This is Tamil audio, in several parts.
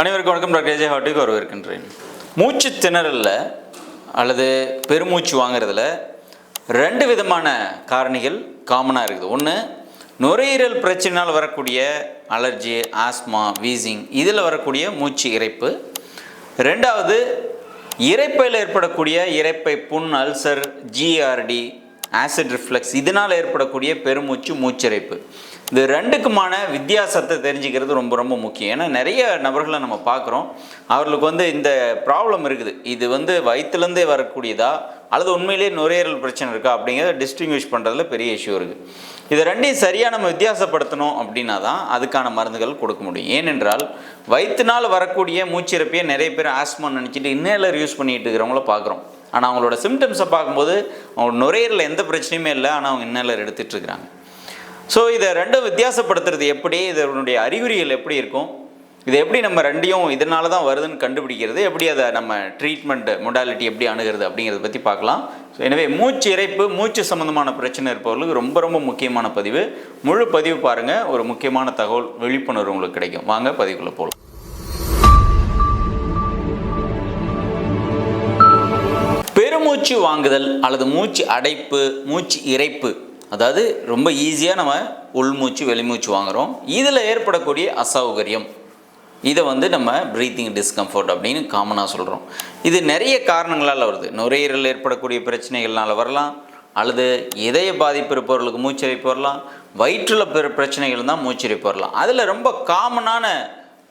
அனைவருக்கும் வணக்கம். டாக்டர் ஏஜே ஹாட்டுக்கு வரவேற்கின்றேன். மூச்சு திணறலில் அல்லது பெருமூச்சு வாங்குறதுல ரெண்டு விதமான காரணிகள் காமனாக இருக்குது. ஒன்று நுரையீரல் பிரச்சனையால் வரக்கூடிய அலர்ஜி ஆஸ்மா வீசிங் இதில் வரக்கூடிய மூச்சு இறைப்பு. ரெண்டாவது இரைப்பையில் ஏற்படக்கூடிய இரைப்பை புண் அல்சர் ஜிஆர்டி ஆசிட் ரிஃப்ளெக்ஸ் இதனால் ஏற்படக்கூடிய பெருமூச்சு மூச்சிறைப்பு. இது ரெண்டுக்குமான வித்தியாசத்தை தெரிஞ்சுக்கிறது ரொம்ப ரொம்ப முக்கியம். ஏன்னா நிறைய நபர்களை நம்ம பார்க்குறோம். அவர்களுக்கு வந்து இந்த ப்ராப்ளம் இருக்குது. இது வந்து வயிற்றுலேருந்தே வரக்கூடியதா? அல்லது உண்மையிலேயே நுரையீரல் பிரச்சனை இருக்கா? அப்படிங்கிறத டிஸ்டிங்விஷ் பண்ணுறதுல பெரிய இஷ்யூ இருக்குது இது ரெண்டையும் சரியாக நம்ம வித்தியாசப்படுத்தணும் அப்படின்னா தான் அதுக்கான மருந்துகள் கொடுக்க முடியும். ஏனென்றால் வயிற்றுனால் வரக்கூடிய மூச்சிறப்பையே நிறைய பேர் ஆஸ்மா நினச்சிட்டு இன்னேலர் யூஸ் பண்ணிட்டு இருக்கிறவங்கள பார்க்குறோம். ஆனால் அவங்களோட சிம்டம்ஸை பார்க்கும்போது அவங்க நுரையீரலில் எந்த பிரச்சனையுமே இல்லை ஆனால் அவங்க இன்னலர் எடுத்துகிட்டு இருக்கிறாங்க ஸோ இதை ரெண்டும் வித்தியாசப்படுத்துறது எப்படி? இதனுடைய அறிகுறிகள் எப்படி இருக்கும்? இது எப்படி நம்ம ரெண்டையும் இதனால தான் வருதுன்னு கண்டுபிடிக்கிறது? எப்படி அதை நம்ம ட்ரீட்மெண்ட் மொடாலிட்டி எப்படி அணுகிறது அப்படிங்கிறத பற்றி பார்க்கலாம். ஸோ எனவே மூச்சு இறைப்பு மூச்சு சம்மந்தமான பிரச்சனை இருப்பவர்களுக்கு ரொம்ப ரொம்ப முக்கியமான பதிவு. முழு பதிவு பாருங்கள் ஒரு முக்கியமான தகவல் விழிப்புணர்வு உங்களுக்கு கிடைக்கும். வாங்க பதிவுக்குள்ளே போகலாம் பெருமூச்சு வாங்குதல் அல்லது மூச்சு அடைப்பு மூச்சு இறைப்பு. அதாவது ரொம்ப ஈஸியாக நம்ம உள்மூச்சு வெளிமூச்சு வாங்குகிறோம் இதில் ஏற்படக்கூடிய அசௌகரியம். இதை வந்து நம்ம ப்ரீத்திங் டிஸ்கம்ஃபர்ட் அப்படின்னு காமனாக சொல்கிறோம் இது நிறைய காரணங்களால் வருது. நுரையீரல் ஏற்படக்கூடிய பிரச்சனைகள்னால வரலாம். அல்லது இதய பாதிப்பு இருப்பவர்களுக்கு மூச்சிறைப்பு வரலாம். வயிற்றில் பிற பிரச்சனைகள் தான் மூச்சிறைப்பு வரலாம். அதில் ரொம்ப காமனான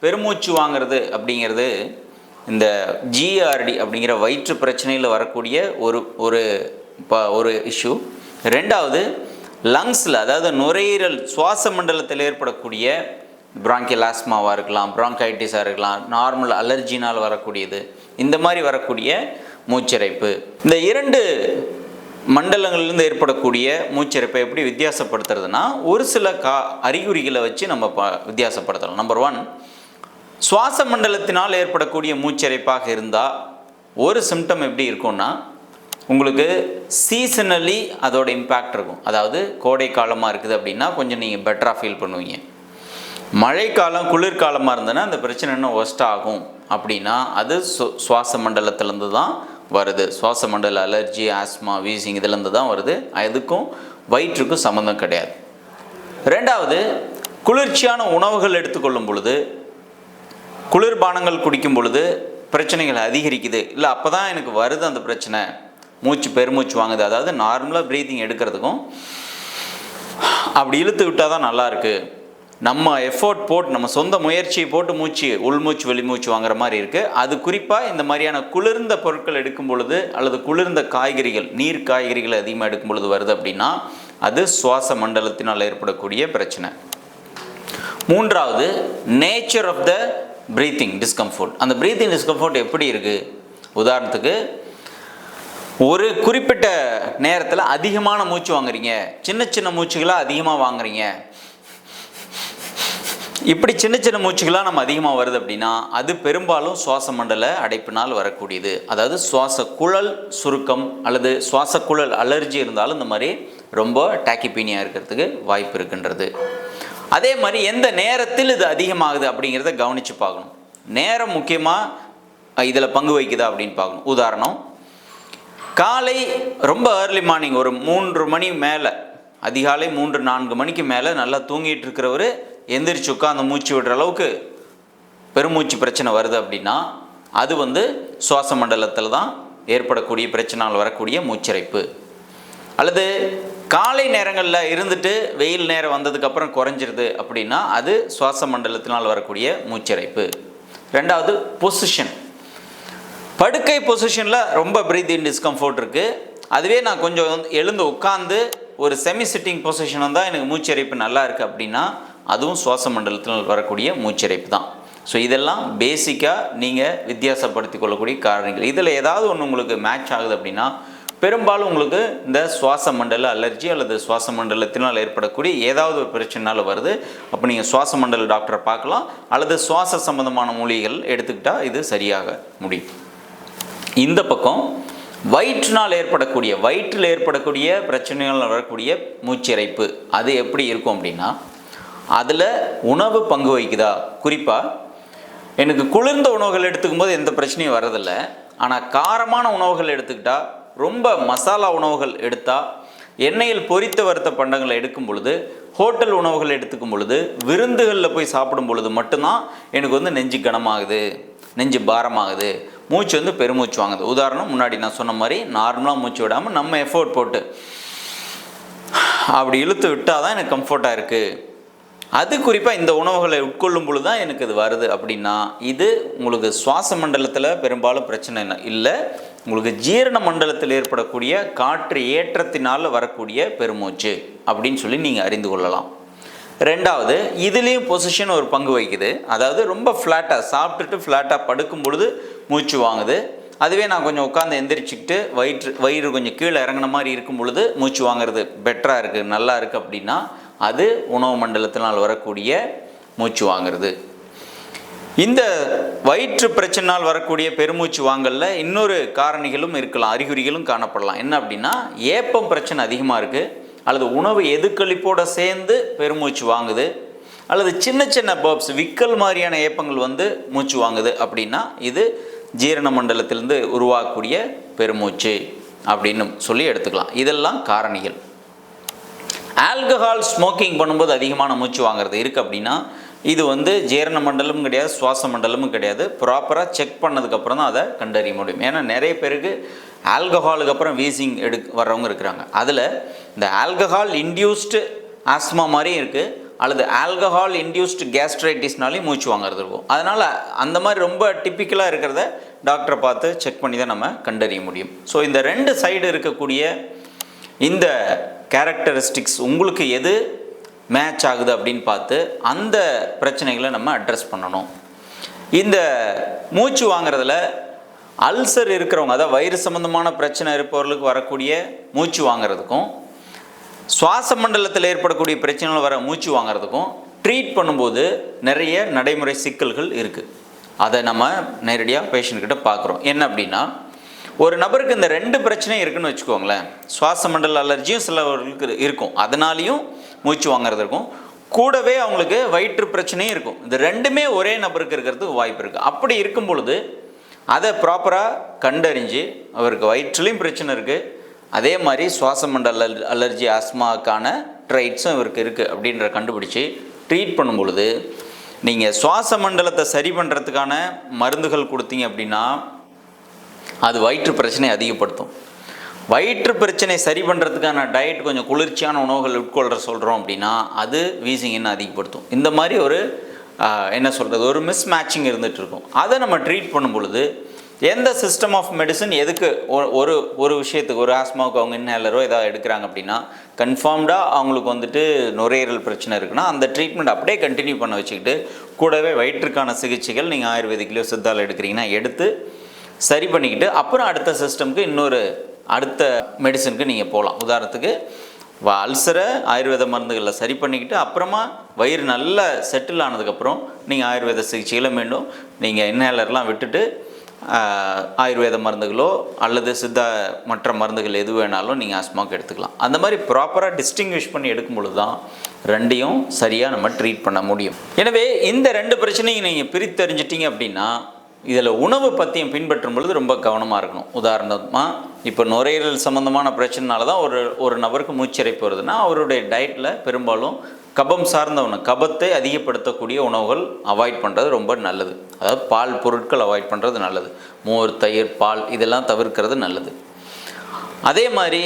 பெருமூச்சு வாங்குறது அப்படிங்கிறது இந்த ஜிஆர்டி அப்படிங்கிற வயிற்று பிரச்சனையில் வரக்கூடிய ஒரு ஒரு ப ஒரு இஷ்யூ ரெண்டாவது லங்ஸில் அதாவது நுரையீரல் சுவாச மண்டலத்தில் ஏற்படக்கூடிய பிராங்கிலாஸ்மாவாக இருக்கலாம் பிராங்கைட்டிஸாக இருக்கலாம் நார்மல் அலர்ஜினால் வரக்கூடியது இந்த மாதிரி வரக்கூடிய மூச்சிறைப்பு இந்த இரண்டு மண்டலங்கள்லேருந்து ஏற்படக்கூடிய மூச்சிறைப்பை எப்படி வித்தியாசப்படுத்துறதுனா ஒரு சில கா அறிகுறிகளை வச்சு நம்ம ப வித்தியாசப்படுத்தலாம். நம்பர் ஒன் சுவாச மண்டலத்தினால் ஏற்படக்கூடிய மூச்சரிப்பாக இருந்தால் ஒரு சிம்டம் எப்படி இருக்கும்னா உங்களுக்கு சீசனலி அதோட இம்பேக்ட் இருக்கும். அதாவது கோடை காலமாக இருக்குது அப்படின்னா கொஞ்சம் நீங்கள் பெட்டராக ஃபீல் பண்ணுவீங்க. மழைக்காலம் குளிர்காலமாக இருந்ததுன்னா அந்த பிரச்சனை இன்னும் ஒஸ்ட் ஆகும் அப்படின்னா அது சு சுவாச மண்டலத்திலேருந்து தான் வருது. சுவாச மண்டல அலர்ஜி ஆஸ்மா வீசிங் இதுலேருந்து தான் வருது. அதுக்கும் வயிற்றுக்கும் சம்மந்தம் கிடையாது. ரெண்டாவது குளிர்ச்சியான உணவுகள் எடுத்துக்கொள்ளும் பொழுது குளிர்பானங்கள் குடிக்கும் பொழுது பிரச்சனைகள் அதிகரிக்குது. இல்லை அப்போ தான் எனக்கு வருது அந்த பிரச்சனை. மூச்சு பெருமூச்சு வாங்குது. அதாவது நார்மலாக ப்ரீத்திங் எடுக்கிறதுக்கும் அப்படி இழுத்து விட்டால் தான் நல்லாயிருக்கு நம்ம எஃபோர்ட் போட்டு நம்ம சொந்த முயற்சியை போட்டு மூச்சு உள்மூச்சு வெளிமூச்சு வாங்குற மாதிரி இருக்குது அது குறிப்பாக இந்த மாதிரியான குளிர்ந்த பொருட்கள் எடுக்கும் பொழுது அல்லது குளிர்ந்த காய்கறிகள் நீர் காய்கறிகள் அதிகமாக எடுக்கும் பொழுது வருது அப்படின்னா அது சுவாச மண்டலத்தினால் ஏற்படக்கூடிய பிரச்சனை. மூன்றாவது nature of the breathing discomfort அந்த ப்ரீத்திங் டிஸ்கம்ஃபோர்ட் எப்படி இருக்குது உதாரணத்துக்கு ஒரு குறிப்பிட்ட நேரத்தில் அதிகமான மூச்சு வாங்குறீங்க. சின்ன சின்ன மூச்சுகளாக அதிகமாக வாங்குறீங்க. இப்படி சின்ன சின்ன மூச்சுகளாக நம்ம அதிகமாக வருது அப்படின்னா அது பெரும்பாலும் சுவாச மண்டல அடைப்பினால் வரக்கூடியது. அதாவது சுவாச குழல் சுருக்கம் அல்லது சுவாச குழல் அலர்ஜி இருந்தாலும் இந்த மாதிரி ரொம்ப டாக்கிபீனியாக இருக்கிறதுக்கு வாய்ப்பு இருக்கின்றது. அதே மாதிரி எந்த நேரத்தில் இது அதிகமாகுது அப்படிங்கிறத கவனித்து பார்க்கணும். நேரம் முக்கியமாக இதில் பங்கு வகிக்குதா அப்படின்னு பார்க்கணும். உதாரணம் காலை ரொம்ப ஏர்லி மார்னிங் ஒரு மூன்று மணி மேலே அதிகாலை மூன்று நான்கு மணிக்கு மேலே நல்லா தூங்கிட்டு இருக்கிறவர் எந்திரிச்சு உட்காந்து மூச்சு விடுற அளவுக்கு பெருமூச்சு பிரச்சனை வருது அப்படின்னா அது வந்து சுவாச மண்டலத்தில் தான் ஏற்படக்கூடிய பிரச்சனைகள் வரக்கூடிய மூச்சிறைப்பு அல்லது காலை நேரங்களில் இருந்துட்டு வெயில் நேரம் வந்ததுக்கப்புறம் குறைஞ்சிருது அப்படின்னா அது சுவாச மண்டலத்தினால் வரக்கூடிய மூச்சிறைப்பு. ரெண்டாவது பொசிஷன் படுக்கை பொசிஷனில் ரொம்ப பிரீத்திங் டிஸ்கம்ஃபோர்ட் இருக்குது அதுவே நான் கொஞ்சம் வந்து எழுந்து உட்காந்து ஒரு செமி சிட்டிங் பொசிஷன் வந்தால் எனக்கு மூச்சரிப்பு நல்லா இருக்குது அப்படின்னா அதுவும் சுவாச மண்டலத்தில் வரக்கூடிய மூச்சரிப்பு தான். ஸோ இதெல்லாம் பேசிக்காக நீங்கள் வித்தியாசப்படுத்தி கொள்ளக்கூடிய காரணங்கள் இதில் ஏதாவது ஒன்று உங்களுக்கு மேட்ச் ஆகுது அப்படின்னா பெரும்பாலும் உங்களுக்கு இந்த சுவாச மண்டல அலர்ஜி அல்லது சுவாச மண்டலத்தினால் ஏற்படக்கூடிய ஏதாவது ஒரு பிரச்சனைனால வருது. அப்போ நீங்கள் சுவாச மண்டல டாக்டரை பார்க்கலாம். அல்லது சுவாச சம்பந்தமான மூலிகைகள் எடுத்துக்கிட்டால் இது சரியாக முடியும். இந்த பக்கம் வயிற்றினால் ஏற்படக்கூடிய வயிற்றில் ஏற்படக்கூடிய பிரச்சனைகள் வரக்கூடிய மூச்சிறைப்பு அது எப்படி இருக்கும் அப்படின்னா அதில் உணவு பங்கு வகிக்குதா? குறிப்பாக எனக்கு குளிர்ந்த உணவுகள் எடுத்துக்கும் போது எந்த பிரச்சனையும் வரதில்லை ஆனால் காரமான உணவுகள் எடுத்துக்கிட்டால் ரொம்ப மசாலா உணவுகள் எடுத்தால் எண்ணெயில் பொரித்த வறுத்த பண்டங்களை எடுக்கும் பொழுது ஹோட்டல் உணவுகள் எடுத்துக்கும் பொழுது விருந்துகளில் போய் சாப்பிடும் பொழுது மட்டும்தான் எனக்கு வந்து நெஞ்சு கனமாகுது நெஞ்சு பாரமாகுது. மூச்சு வந்து பெருமூச்சு வாங்குது. உதாரணம் முன்னாடி நான் சொன்ன மாதிரி நார்மலாக மூச்சு விடாமல் நம்ம எஃபோர்ட் போட்டு அப்படி இழுத்து விட்டால் தான் எனக்கு கம்ஃபர்ட்டாக இருக்குது அது குறிப்பாக இந்த உணவுகளை உட்கொள்ளும் பொழுது தான் எனக்கு இது வருது. அப்படின்னா இது உங்களுக்கு சுவாச மண்டலத்தில் பெரும்பாலும் பிரச்சனை இல்லை. இல்லை உங்களுக்கு ஜீரண மண்டலத்தில் ஏற்படக்கூடிய காற்று ஏற்றத்தினால் வரக்கூடிய பெருமூச்சு அப்படின்னு சொல்லி நீங்கள் அறிந்து கொள்ளலாம். ரெண்டாவது இதுலேயும் பொசிஷன் ஒரு பங்கு வகிக்குது. அதாவது ரொம்ப ஃப்ளாட்டாக சாப்பிட்டுட்டு ஃப்ளாட்டாக படுக்கும் பொழுது மூச்சு வாங்குது. அதுவே நான் கொஞ்சம் உட்காந்து எந்திரிச்சிக்கிட்டு வயிற்று வயிறு கொஞ்சம் கீழே இறங்கின மாதிரி இருக்கும் பொழுது மூச்சு வாங்குறது பெட்டராக இருக்குது நல்லா இருக்குது அப்படின்னா அது உணவு மண்டலத்தினால் வரக்கூடிய மூச்சு வாங்குறது. இந்த வயிற்று பிரச்சனால் வரக்கூடிய பெருமூச்சு வாங்கலில் இன்னொரு காரணிகளும் இருக்கலாம் அறிகுறிகளும் காணப்படலாம். என்ன அப்படின்னா ஏப்பம் பிரச்சனை அதிகமாக இருக்குது அல்லது உணவு எதுக்களிப்போட சேர்ந்து பெருமூச்சு வாங்குது அல்லது சின்ன சின்ன பர்ப்ஸ் விக்கல் மாதிரியான ஏப்பங்கள் வந்து மூச்சு வாங்குது அப்படின்னா இது ஜீரண மண்டலத்திலிருந்து உருவாகக்கூடிய பெருமூச்சு அப்படின்னு சொல்லி எடுத்துக்கலாம். இதெல்லாம் காரணிகள். ஆல்கஹால் ஸ்மோக்கிங் பண்ணும்போது அதிகமான மூச்சு வாங்குறது இருக்குது அப்படின்னா இது வந்து ஜீரண மண்டலமும் கிடையாது சுவாச மண்டலமும் கிடையாது. ப்ராப்பராக செக் பண்ணதுக்கப்புறம் தான் அதை கண்டறிய முடியும். ஏன்னா நிறைய பேருக்கு ஆல்கஹாலுக்கு அப்புறம் வீசிங் எடு வர்றவங்க இருக்கிறாங்க. அதில் இந்த ஆல்கஹால் இன்டியூஸ்டு ஆஸ்மா மாதிரியும் இருக்குது அல்லது ஆல்கஹால் இன்டியூஸ்டு கேஸ்ட்ரைட்டிஸ்னாலையும் மூச்சு வாங்குறது இருக்கும். அதனால் அந்த மாதிரி ரொம்ப டிப்பிக்கலாக இருக்கிறத டாக்டரை பார்த்து செக் பண்ணி தான் நம்ம கண்டறிய முடியும். ஸோ இந்த ரெண்டு சைடு இருக்கக்கூடிய இந்த கேரக்டரிஸ்டிக்ஸ் உங்களுக்கு எது மேட்ச் ஆகுது அப்படின்னு பார்த்து அந்த பிரச்சனைகளை நம்ம அட்ரஸ் பண்ணணும். இந்த மூச்சு வாங்குறதுல அல்சர் இருக்கிறவங்க அதாவது வயிறு சம்மந்தமான பிரச்சனை இருப்பவர்களுக்கு வரக்கூடிய மூச்சு வாங்குறதுக்கும் சுவாச மண்டலத்தில் ஏற்படக்கூடிய பிரச்சனைகள் வர மூச்சு வாங்குறதுக்கும் ட்ரீட் பண்ணும்போது நிறைய நடைமுறை சிக்கல்கள் இருக்குது அதை நம்ம நேரடியாக பேஷண்ட்கிட்ட பார்க்குறோம். என்ன அப்படின்னா ஒரு நபருக்கு இந்த ரெண்டு பிரச்சனையும் இருக்குன்னு வச்சுக்கோங்களேன். சுவாச மண்டல அலர்ஜியும் சிலவர்களுக்கு இருக்கும். அதனாலையும் மூச்சு வாங்குறது இருக்கும். கூடவே அவங்களுக்கு வயிற்று பிரச்சனையும் இருக்கும். இது ரெண்டுமே ஒரே நபருக்கு இருக்கிறதுக்கு வாய்ப்பு இருக்குது அப்படி இருக்கும் பொழுது அதை ப்ராப்பராக கண்டறிஞ்சு அவருக்கு வயிற்றுலையும் பிரச்சனை இருக்குது அதே மாதிரி சுவாச மண்டல அலர்ஜி ஆஸ்மாக்கான ட்ரைட்ஸும் இவருக்கு இருக்குது அப்படின்ற கண்டுபிடிச்சி ட்ரீட் பண்ணும் பொழுது நீங்கள் சுவாச மண்டலத்தை சரி பண்ணுறதுக்கான மருந்துகள் கொடுத்தீங்க அப்படின்னா அது வயிற்று பிரச்சனையை அதிகப்படுத்தும். வயிற்று பிரச்சனை சரி பண்ணுறதுக்கான டயட் கொஞ்சம் குளிர்ச்சியான உணவுகள் உட்கொள்கிற சொல்கிறோம் அப்படின்னா அது வீசிங் இன்னும் அதிகப்படுத்தும். இந்த மாதிரி ஒரு என்ன சொல்கிறது ஒரு மிஸ் மேட்சிங் இருந்துகிட்டு இருக்கும் அதை நம்ம ட்ரீட் பண்ணும் பொழுது எந்த சிஸ்டம் ஆஃப் மெடிசன் எதுக்கு ஒ- ஒரு ஒரு விஷயத்துக்கு ஒரு ஆஸ்மாவுக்கு அவங்க இன்ஹேலரோ ஏதாவது எடுக்கிறாங்க அப்படின்னா கன்ஃபார்ம்டாக அவங்களுக்கு வந்துட்டு நுரையீரல் பிரச்சனை இருக்குன்னா அந்த ட்ரீட்மெண்ட் அப்படியே கண்டினியூ பண்ண வச்சுக்கிட்டு கூடவே வயிற்றுக்கான சிகிச்சைகள் நீங்கள் ஆயுர்வேதிக்லையோ சித்தால் எடுக்கிறீங்கன்னா எடுத்து சரி பண்ணிக்கிட்டு அப்புறம் அடுத்த சிஸ்டம்க்கு இன்னொரு அடுத்த மெடிசனுக்கு நீங்கள் போகலாம் உதாரணத்துக்கு வ- அல்சரை ஆயுர்வேத மருந்துகளில் சரி பண்ணிக்கிட்டு அப்புறமா வயிறு நல்லா செட்டில் ஆனதுக்கப்புறம் நீங்கள் ஆயுர்வேத சிகிச்சைகளை மீண்டும் நீங்கள் இன்ஹேலர்லாம் விட்டுட்டு ஆயுர்வேத மருந்துகளோ அல்லது சித்த மற்ற மருந்துகள் எது வேணாலும் நீங்கள் ஆஸ்மாவுக்கு எடுத்துக்கலாம். அந்த மாதிரி ப்ராப்பராக டிஸ்டிங்விஷ் பண்ணி எடுக்கும் பொழுது தான் ரெண்டையும் சரியாக நம்ம ட்ரீட் பண்ண முடியும். எனவே இந்த ரெண்டு பிரச்சனையும் நீங்கள் பிரித்தறிஞ்சிட்டீங்க அப்படின்னா இதில் உணவு பற்றியும் பின்பற்றும் பொழுது ரொம்ப கவனமாக இருக்கணும். உதாரணமாக இப்போ நுரையீரல் சம்மந்தமான பிரச்சனைனால தான் ஒரு ஒரு நபருக்கு மூச்சிறைப்பு வருதுன்னா அவருடைய டயட்டில் பெரும்பாலும் கபம் சார்ந்த உணவு கபத்தை அதிகப்படுத்தக்கூடிய உணவுகள் அவாய்ட் பண்ணுறது ரொம்ப நல்லது. அதாவது பால் பொருட்கள் அவாய்ட் பண்ணுறது நல்லது. மோர் தயிர் பால் இதெல்லாம் தவிர்க்கிறது நல்லது. அதே மாதிரி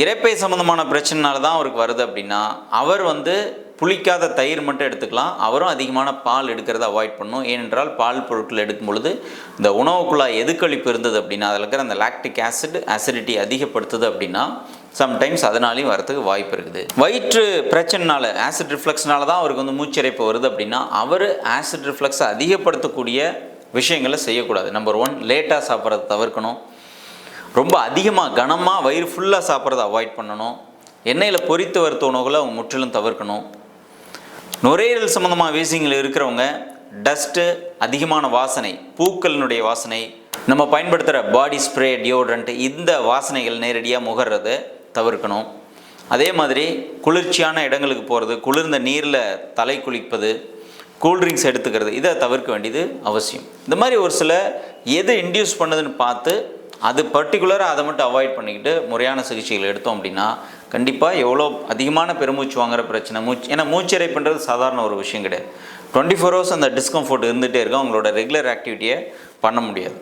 இறைப்பை சம்மந்தமான பிரச்சனைனால தான் அவருக்கு வருது அப்படின்னா அவர் வந்து புளிக்காத தயிர் மட்டும் எடுத்துக்கலாம். அவரும் அதிகமான பால் எடுக்கிறத அவாய்ட் பண்ணும். ஏனென்றால் பால் பொருட்கள் எடுக்கும் பொழுது இந்த உணவுக்குள்ளாக எதுக்களிப்பு இருந்தது அப்படின்னா அதில் இருக்கிற அந்த லாக்டிக் ஆசிட் அசிடிட்டி அதிகப்படுத்துது அப்படின்னா சம்டைம்ஸ் அதனாலையும் வரத்துக்கு வாய்ப்பு இருக்குது. வயிற்று பிரச்சனைனால ஆசிட் ரிஃப்ளக்ஸ்னால தான் அவருக்கு வந்து மூச்சிறைப்பு வருது அப்படின்னா அவர் ஆசிட் ரிஃப்ளக்ஸை அதிகப்படுத்தக்கூடிய விஷயங்களை செய்யக்கூடாது. நம்பர் ஒன் லேட்டாக சாப்பிட்றத தவிர்க்கணும். ரொம்ப அதிகமாக கனமாக வயிறு ஃபுல்லாக சாப்பிட்றத அவாய்ட் பண்ணணும். எண்ணெயில் பொரித்து வறுத்த உணவுகளை அவங்க முற்றிலும் தவிர்க்கணும். நுரையீரல் சம்மந்தமாக வீசிங்கில் இருக்கிறவங்க டஸ்ட்டு அதிகமான வாசனை பூக்களினுடைய வாசனை நம்ம பயன்படுத்துகிற பாடி ஸ்ப்ரே டியோட்ரண்ட்டு இந்த வாசனைகள் நேரடியாக முகர்றதை தவிர்க்கணும். அதே மாதிரி குளிர்ச்சியான இடங்களுக்கு போகிறது குளிர்ந்த நீரில் தலை குளிப்பது கூல்ட்ரிங்க்ஸ் எடுத்துக்கிறது இதை தவிர்க்க வேண்டியது அவசியம். இந்த மாதிரி ஒரு சில எது இன்டியூஸ் பண்ணுதுன்னு பார்த்து அது பர்டிகுலராக அதை மட்டும் அவாய்ட் பண்ணிக்கிட்டு முறையான சிகிச்சைகள் எடுத்தோம் அப்படின்னா கண்டிப்பாக எவ்வளோ அதிகமான பெருமூச்சு வாங்குற பிரச்சனை மூச்சு ஏன்னா மூச்சிறைப்புன்றது சாதாரண ஒரு விஷயம் கிடையாது. டுவெண்ட்டி ஃபோர் ஹவர்ஸ் அந்த டிஸ்கம்ஃபோர்ட் இருந்துகிட்டே இருக்கும் அவங்களோட ரெகுலர் ஆக்டிவிட்டியை பண்ண முடியாது.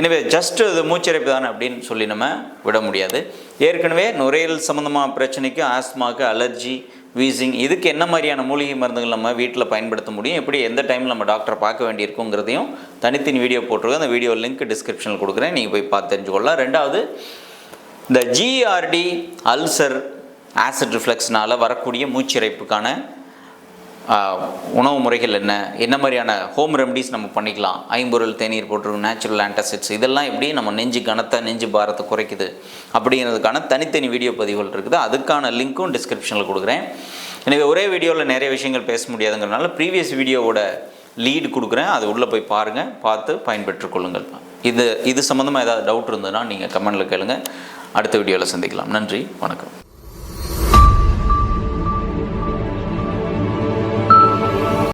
எனவே ஜஸ்ட் இது மூச்சிறைப்பு தானே அப்படின்னு சொல்லி நம்ம விட முடியாது. ஏற்கனவே நுரையீரல் சம்மந்தமான பிரச்சனைக்கு ஆஸ்மாக்கு அலர்ஜி வீசிங் இதுக்கு என்ன மாதிரியான மூலிகை மருந்துகள் நம்ம வீட்டில் பயன்படுத்த முடியும்? எப்படி எந்த டைமில் நம்ம டாக்டரை பார்க்க வேண்டியிருக்குங்கிறதையும் தனித்தனி வீடியோ போட்டிருக்கோம். அந்த வீடியோ லிங்க் டிஸ்கிரிப்ஷனில் கொடுக்குறேன். நீங்கள் போய் பார்த்து தெரிஞ்சுக்கொள்ளலாம். ரெண்டாவது இந்த ஜிஆர்டி அல்சர் ஆசிட் ரிஃப்ளெக்ஸ்னால் வரக்கூடிய மூச்சிறைப்புக்கான உணவு முறைகள் என்ன? என்ன மாதிரியான ஹோம் ரெமடிஸ் நம்ம பண்ணிக்கலாம்? ஐம்பொருள் தேநீர் போட்டிருக்கும் நேச்சுரல் ஆன்டாசிட்ஸ் இதெல்லாம் எப்படி நம்ம நெஞ்சு கனத்தை நெஞ்சு பாரத்தை குறைக்குது? அப்படிங்கிறதுக்கான தனித்தனி வீடியோ பதிவுகள் இருக்குது. அதுக்கான லிங்க்கும் டிஸ்கிரிப்ஷனில் கொடுக்குறேன். எனவே ஒரே வீடியோவில் நிறைய விஷயங்கள் பேச முடியாதுங்கிறனால ப்ரீவியஸ் வீடியோவோட லீடு கொடுக்குறேன். அது உள்ளே போய் பாருங்கள் பார்த்து பயன்பெற்றுக்கொள்ளுங்கள் இது இது சம்மந்தமாக ஏதாவது டவுட் இருந்ததுன்னா நீங்கள் கமெண்டில் கேளுங்கள் அடுத்த வீடியோவில் சந்திக்கலாம். நன்றி. வணக்கம்.